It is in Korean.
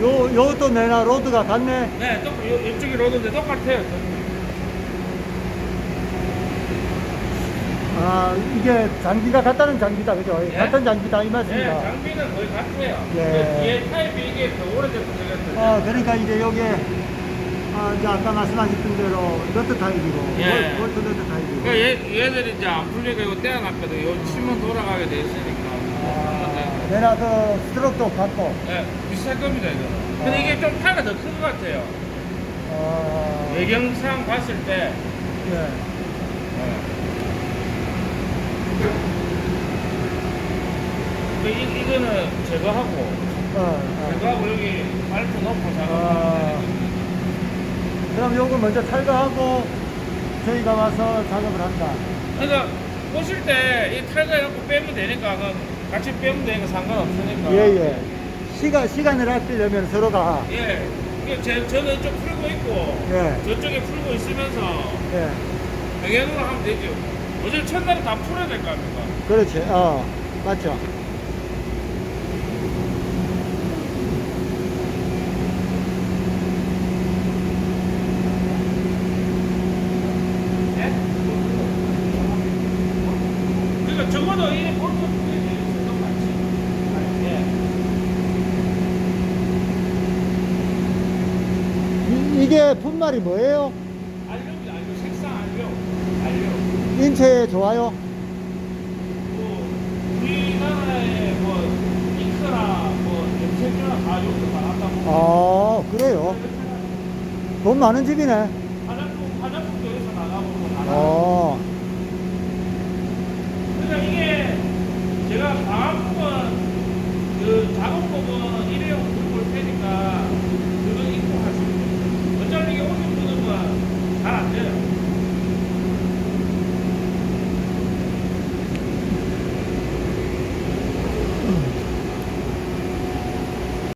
요, 요것도 내나 로드가 같네. 네, 똑, 요, 이쪽이 로드인데 똑같아요. 아, 이게 장비가 같다는 장비다, 그죠? 예? 같은 장비다, 이 네, 말씀이다. 장비는 거의 같아요. 예. 그 뒤에 타입이 이게 더 오래돼서 되겠어요. 아, 그러니까 이제 요게, 아, 이제 아까 말씀하셨던 대로 너트 타입이고, 예. 볼- 볼트 너트 타입이고. 그러니까 얘, 얘들이 이제 안 풀리고 이거 떼어놨거든요. 요 치면 돌아가게 돼 있으니까. 아, 내나 그 스트로크도 같고, 네, 비쌀 겁니다, 이거. 근데 이게 좀 파가 더 큰 것 같아요. 어, 외경상 봤을 때. 예. 그 이, 이거는 제거하고, 어, 어. 제거하고 여기 발프 놓고 아. 작업하면 그럼 요거 먼저 탈거하고, 저희가 와서 작업을 한다. 그러니까 보실 때 이 탈거 해갖고 빼면 되니까 그건 같이 빼면 되니까 상관없으니까. 예, 예. 시간, 시간을 아끼려면 서로가, 예. 이게 제, 저는 이쪽 풀고 있고, 예, 저쪽에 풀고 있으면서 예. 병행으로 하면 되죠. 어차피 첫날에 다 풀어야 될 거 아닙니까? 그렇지, 어, 맞죠. 예? 그러니까 적어도 이 볼트 똑같이. 예. 이, 이게 분말이 뭐예요? 알료입니다. 알료. 색상 알료. 알료. 인체에 좋아요? 뭐, 우리나라에 뭐, 잉크나 뭐, 염색이나 다 여기서 다 났다고. 아, 그래요? 돈 많은 집이네. 화장품, 화장품도 여기서 나가고 뭐. 어, 그러니까 이게 제가 방한복은 그 작업복은